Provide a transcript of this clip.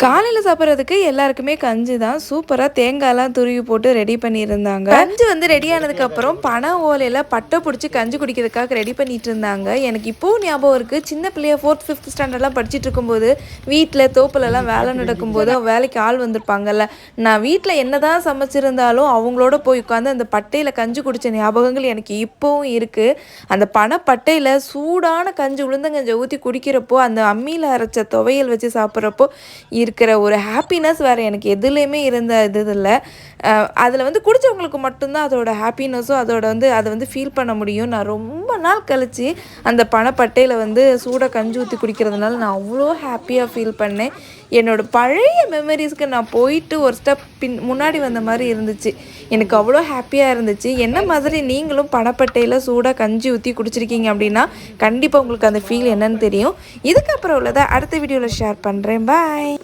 காலையில் சாப்பிட்றதுக்கு எல்லாருக்குமே கஞ்சி தான். சூப்பராக தேங்காய்லாம் துருவி போட்டு ரெடி பண்ணியிருந்தாங்க. கஞ்சி வந்து ரெடி ஆனதுக்கப்புறம் பனை ஓலையில் பட்டை பிடிச்சி கஞ்சி குடிக்கிறதுக்காக ரெடி பண்ணிட்டு இருந்தாங்க. எனக்கு இப்போவும் ஞாபகம் இருக்குது சின்ன பிள்ளைய ஃபோர்த் ஃபிஃப்த் ஸ்டாண்டர்ட்லாம் படிச்சுட்டு இருக்கும்போது வீட்டில் தோப்புலலாம் வேலை நடக்கும்போது வேலைக்கு ஆள் வந்திருப்பாங்கல்ல. நான் வீட்டில் என்னதான் சமைச்சிருந்தாலும் அவங்களோட போய் உட்காந்து அந்த பட்டையில் கஞ்சி குடித்த ஞாபகங்கள் எனக்கு இப்போவும் இருக்குது அந்த பனை பட்டையில் சூடான கஞ்சி உளுந்தங்கஞ்சை ஊற்றி குடிக்கிறப்போ அந்த அம்மியில் அரைச்ச துவையல் வச்சு சாப்பிட்றப்போ இருக்கிற ஒரு ஹாப்பினஸ் வேறு எனக்கு எதுலேயுமே இருந்த இது இல்லை. அதில் வந்து குடித்தவங்களுக்கு மட்டும்தான் அதோட ஹாப்பினஸும் அதோட வந்து அதை வந்து ஃபீல் பண்ண முடியும். நான் ரொம்ப நாள் கழித்து அந்த பணப்பட்டையில் வந்து சூடாக கஞ்சி ஊற்றி குடிக்கிறதுனால நான் அவ்வளோ ஹாப்பியாக ஃபீல் பண்ணேன். என்னோடய பழைய மெமரிஸ்க்கு நான் போயிட்டு ஒரு ஸ்டெப் பின் முன்னாடி வந்த மாதிரி இருந்துச்சு. எனக்கு அவ்வளோ ஹாப்பியாக இருந்துச்சு. என்ன மாதிரி நீங்களும் பணப்பட்டையில் சூடாக கஞ்சி ஊற்றி குடிச்சிருக்கீங்க அப்படின்னா கண்டிப்பாக உங்களுக்கு அந்த ஃபீல் என்னன்னு தெரியும். இதுக்கப்புறம் உள்ளதை அடுத்த வீடியோவில் ஷேர் பண்ணுறேன் பாய்